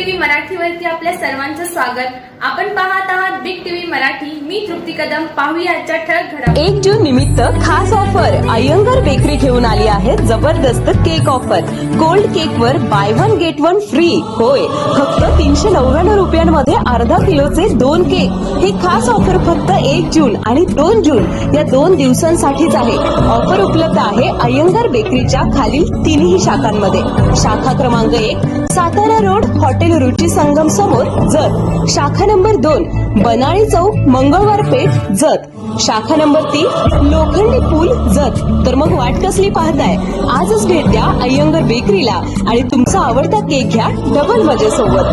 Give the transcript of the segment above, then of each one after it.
TV मराठीवरती आपल्या सर्वांचं स्वागत. आपण पाहत आहात बिग टीव्ही मराठी. मी तृप्ती कदम. पाहूया आजच्या ठळक घडा एक जून निमित्त खास ऑफर. अयंगर बेकरी घेऊन आली आहे जबरदस्त केक ऑफर. गोल्ड केक वर buy one get one free होय फक्त तीनशे नव्याण्णव रुपयांमध्ये अर्धा किलोचे दोन केक. ही खास ऑफर फक्त एक जून आणि दोन जून या दोन दिवसांसाठीच आहे. ऑफर उपलब्ध आहे अयंगर बेकरीच्या खालील तिन्ही शाखांमध्ये. शाखा क्रमांक एक सातारा रोड हॉटेल रुची संगम समोर जत. शाखा नंबर दोन बनाळी चौक मंगळवार पेठ जत. शाखा नंबर तीन लोखंडी पूल जत. तर मग वाट कसली पाहताय? आजच भेट द्या अय्यंगर बेकरीला. आणि तुमचा आवडता केक घ्या डबल मजेसोबत.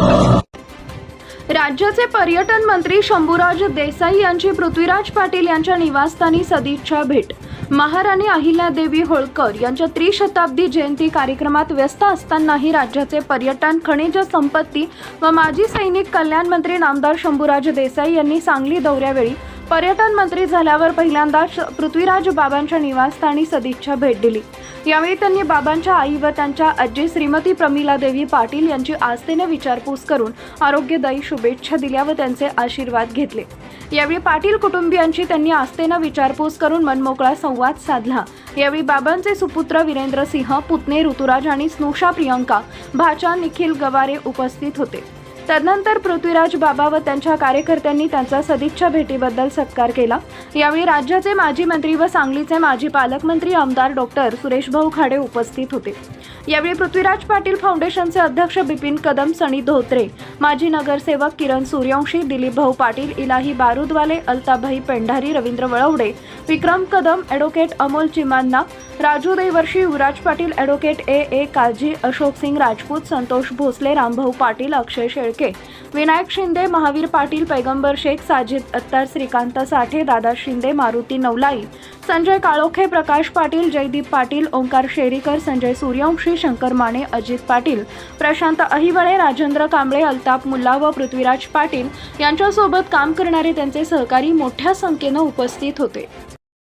राज्याचे पर्यटन मंत्री शंभूराज देसाई यांची पृथ्वीराज पाटील यांच्या निवासस्थानी सदिच्छा भेट. महाराणी अहिल्यादेवी होळकर यांच्या त्रिशताब्दी जयंती कार्यक्रमात व्यस्त असतानाही राज्याचे पर्यटन खनिज संपत्ती व माजी सैनिक कल्याण मंत्री नामदार शंभूराज देसाई यांनी सांगली दौऱ्यावेळी पर्यटन मंत्री झाल्यावर पहिल्यांदाच पृथ्वीराज बाबांच्या निवासस्थानी सदिच्छा भेट दिली. यावेळी त्यांनी बाबांच्या आई व त्यांच्या आजी श्रीमती प्रमिला देवी पाटील यांची आस्थेने विचारपूस करून आरोग्यदायी शुभेच्छा दिल्या व त्यांचे आशीर्वाद घेतले. यावेळी पाटील कुटुंबियांची त्यांनी आस्थेनं विचारपूस करून मनमोकळा संवाद साधला. यावेळी बाबांचे सुपुत्र वीरेंद्र सिंह पुतणे ऋतुराज आणि स्नुषा प्रियंका भाचा निखिल गवारे उपस्थित होते. तदनंतर पृथ्वीराज बाबा व त्यांच्या कार्यकर्त्यांनी त्यांचा सदिच्छा भेटीबद्दल सत्कार केला. यावेळी राज्याचे माजी मंत्री व सांगलीचे माजी पालकमंत्री आमदार डॉक्टर सुरेशभाऊ खाडे उपस्थित होते. यावेळी पृथ्वीराज पाटील फाउंडेशनचे अध्यक्ष बिपिन कदम सनी धोत्रे माजी नगरसेवक Kiran Suryavanshi Dilip Bhau Patil Ilahi Baroodwale Altabhai Pendhari Ravindra Valvade Vikram Kadam advocate Amol Chimanna Raju Daivarshi Yuvraj Patil advocate A. A. Kazi Ashok Singh Rajput Santosh Bhosale Rambhau Patil Akshay Shelke Vinayak Shinde Mahavir Patil Paigambar Shaikh Sajid Attar Shrikant साठे दादा शिंदे मारुती नवलाई संजय काळोखे प्रकाश पाटील जयदीप पाटील ओंकार शेरीकर संजय सूर्यवंशी शंकर माने अजित पाटील प्रशांत अहिवळे राजेंद्र कांबळे अल्ताप मुल्ला व पृथ्वीराज पाटील यांच्यासोबत काम करणारे त्यांचे सहकारी मोठ्या संख्येनं उपस्थित होते.